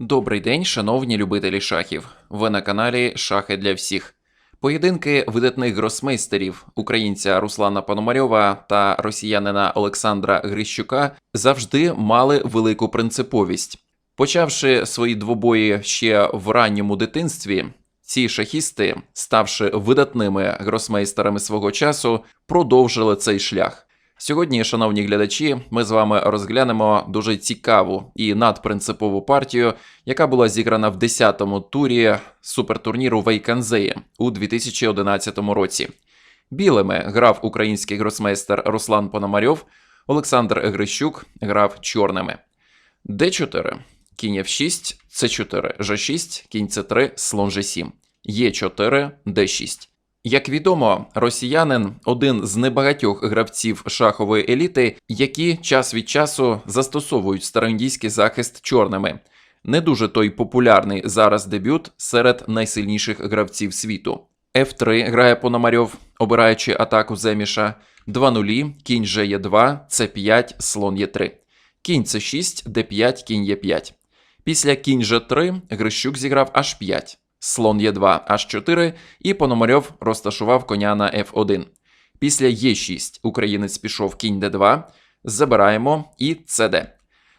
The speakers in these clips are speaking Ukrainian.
Добрий день, шановні любителі шахів. Ви на каналі Шахи для всіх. Поєдинки видатних гросмейстерів українця Руслана Пономарьова та росіянина Олександра Грищука завжди мали велику принциповість. Почавши свої двобої ще в ранньому дитинстві, ці шахісти, ставши видатними гросмейстерами свого часу, продовжили цей шлях. Сьогодні, шановні глядачі, ми з вами розглянемо дуже цікаву і надпринципову партію, яка була зіграна в 10-му турі супертурніру Вейканзеї у 2011 році. Білими грав український гросмейстер Руслан Пономарьов, Олександр Грищук грав чорними. Д4, кінь F6, С4, Ж6, кінь С3, слон Ж7, Е4, Д6. Як відомо, росіянин один з небагатьох гравців шахової еліти, які час від часу застосовують староіндійський захист чорними. Не дуже той популярний зараз дебют серед найсильніших гравців світу. F3 грає Пономарьов, обираючи атаку Земіша, 2-0, кінь Ж2, С5, слон Е3, кінь С6, Д5, кінь Е5. Після кінь Ж3 Грищук зіграв H5, слон Е2, H4 і Пономарьов розташував коня на F1. Після Е6 українець пішов кінь Д2, забираємо і ЦД.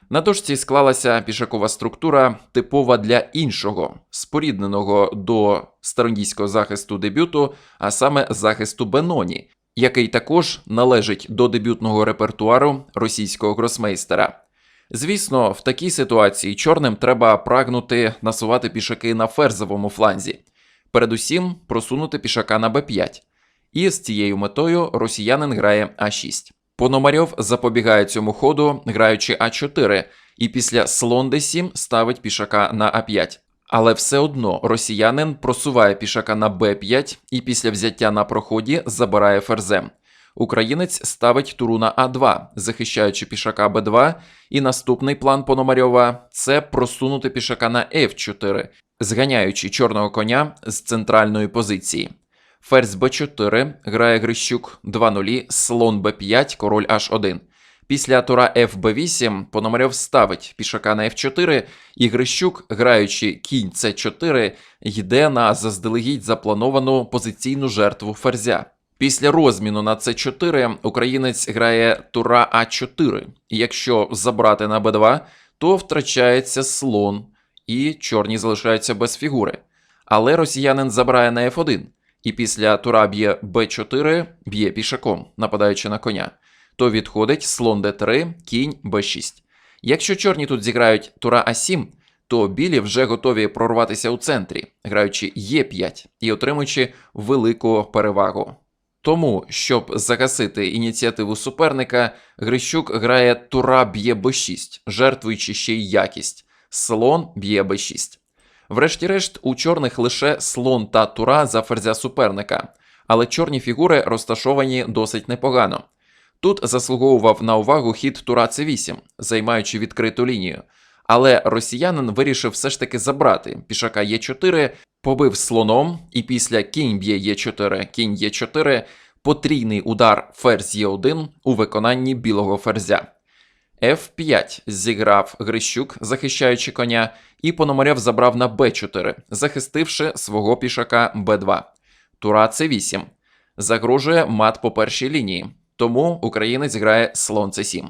На дошці склалася пішакова структура, типова для іншого, спорідненого до староіндійського захисту дебюту, а саме захисту Беноні, який також належить до дебютного репертуару російського гросмейстера. Звісно, в такій ситуації чорним треба прагнути насувати пішаки на ферзовому фланзі, передусім просунути пішака на b5. І з цією метою росіянин грає А6. Пономарьов запобігає цьому ходу, граючи А4, і після слон d7 ставить пішака на А5. Але все одно росіянин просуває пішака на Б5 і після взяття на проході забирає ферзем. Українець ставить туру на А2, захищаючи пішака Б2, і наступний план Пономарьова це просунути пішака на F4, зганяючи чорного коня з центральної позиції. Ферзь Б4 грає Грищук 2-0, слон Б5, король H1. Після тура FB8 Пономарьов ставить пішака на F4, і Грищук, граючи кінь С4, йде на заздалегідь заплановану позиційну жертву ферзя. Після розміну на С4 українець грає тура А4. І якщо забрати на Б2, то втрачається слон, і чорні залишаються без фігури. Але росіянин забирає на F1, і після тура б'є Б4, б'є пішаком, нападаючи на коня. То відходить слон Д3, кінь Б6. Якщо чорні тут зіграють тура А7, то білі вже готові прорватися у центрі, граючи Е5 і отримуючи велику перевагу. Тому, щоб загасити ініціативу суперника, Грищук грає тура б'є Б6, жертвуючи ще й якість. Слон б'є Б6. Врешті-решт, у чорних лише слон та тура за ферзя суперника, але чорні фігури розташовані досить непогано. Тут заслуговував на увагу хід тура С8, займаючи відкриту лінію. Але росіянин вирішив все ж таки забрати пішака Е4, побив слоном, і після кінь б'є Е4, кінь Е4, потрійний удар ферзь Е1 у виконанні білого ферзя. F5 зіграв Грищук, захищаючи коня, і Пономарьов забрав на Б4, захистивши свого пішака Б2. Тура С8. Загрожує мат по першій лінії, тому українець грає слон С7.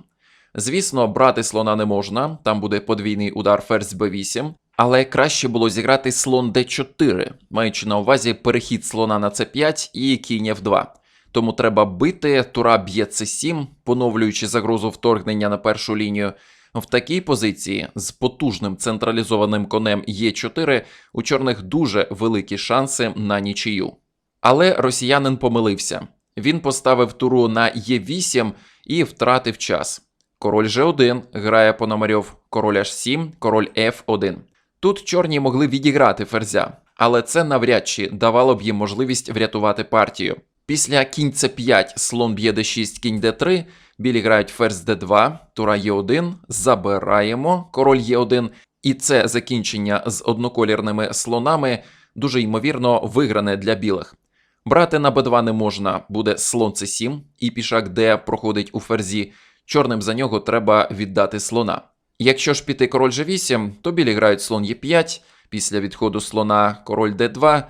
Звісно, брати слона не можна, там буде подвійний удар ферзь Б8, але краще було зіграти слон Д4, маючи на увазі перехід слона на С5 і кінь F2. Тому треба бити, тура б'є С7, поновлюючи загрозу вторгнення на першу лінію. В такій позиції з потужним централізованим конем Е4 у чорних дуже великі шанси на нічию. Але росіянин помилився. Він поставив туру на Е8 і втратив час. Король G1 грає Пономарьов, король H7, король F1. Тут чорні могли відіграти ферзя, але це навряд чи давало б їм можливість врятувати партію. Після кінь С5, слон б'є d6, кінь d3, білі грають ферзь d2, тура Е1, забираємо, король Е1, і це закінчення з одноколірними слонами дуже ймовірно вигране для білих. Брати на b2 не можна, буде слон c7, і пішак d проходить у ферзі. Чорним за нього треба віддати слона. Якщо ж піти король G8, то білі грають слон Е5, після відходу слона король Д2.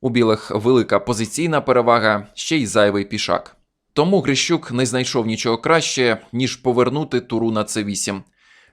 У білих велика позиційна перевага, ще й зайвий пішак. Тому Грищук не знайшов нічого краще, ніж повернути туру на С8.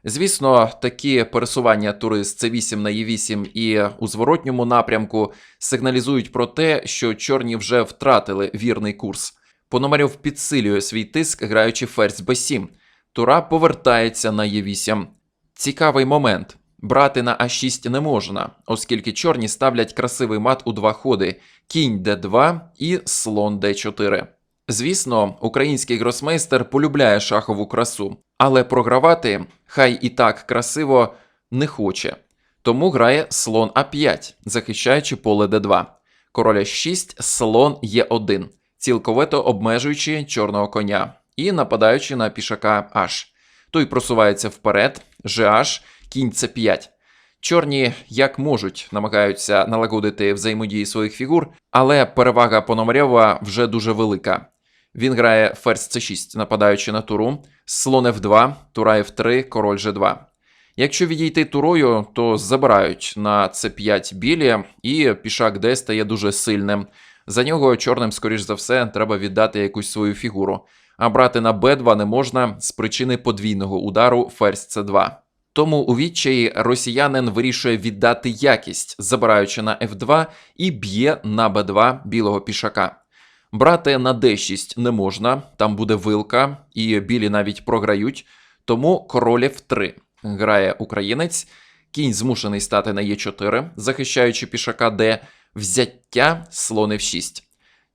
Звісно, такі пересування тури з С8 на Е8 і у зворотньому напрямку сигналізують про те, що чорні вже втратили вірний курс. Пономарьов підсилює свій тиск, граючи ферзь Б7. Тура повертається на Е8. Цікавий момент. Брати на А6 не можна, оскільки чорні ставлять красивий мат у два ходи: кінь Д2 і слон Д4. Звісно, український гросмейстер полюбляє шахову красу, але програвати, хай і так красиво, не хоче. Тому грає слон А5, захищаючи поле Д2. Король А6, слон Е1, цілковито обмежуючи чорного коня і нападаючи на пішака H. Той просувається вперед, GH, кінь С5. Чорні як можуть намагаються налагодити взаємодії своїх фігур, але перевага Пономарьова вже дуже велика. Він грає ферзь С6, нападаючи на туру, слон F2, тура F3, король G2. Якщо відійти турою, то забирають на С5 білі, і пішак Д стає дуже сильним. За нього чорним, скоріш за все, треба віддати якусь свою фігуру. А брати на Б2 не можна з причини подвійного удару ферзь С2. Тому у відчаї росіянин вирішує віддати якість, забираючи на F2 і б'є на Б2 білого пішака. Брати на D6 не можна, там буде вилка, і білі навіть програють, тому король F3 грає українець, кінь змушений стати на Е4, захищаючи пішака Д, взяття слон F6.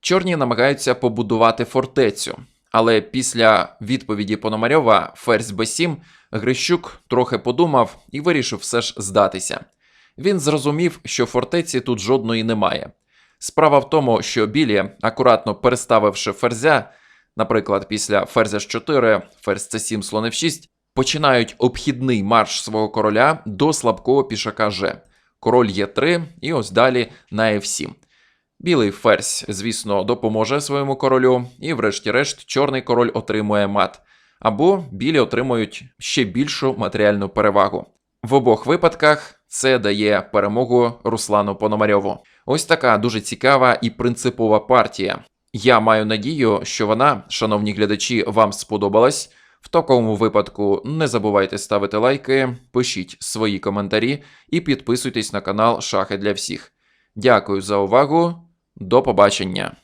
Чорні намагаються побудувати фортецю, але після відповіді Пономарьова ферзь Б7 Грищук трохи подумав і вирішив все ж здатися. Він зрозумів, що фортеці тут жодної немає. Справа в тому, що білі, акуратно переставивши ферзя, наприклад, після ферзя 4, ферзь С7, слон F6, починають обхідний марш свого короля до слабкого пішака Ж. Король Е3 і ось далі на F7. Білий ферзь, звісно, допоможе своєму королю, і, врешті-решт, чорний король отримує мат. Або білі отримують ще більшу матеріальну перевагу. В обох випадках це дає перемогу Руслану Пономарьову. Ось така дуже цікава і принципова партія. Я маю надію, що вона, шановні глядачі, вам сподобалась. В такому випадку не забувайте ставити лайки, пишіть свої коментарі і підписуйтесь на канал Шахи для всіх. Дякую за увагу. До побачення!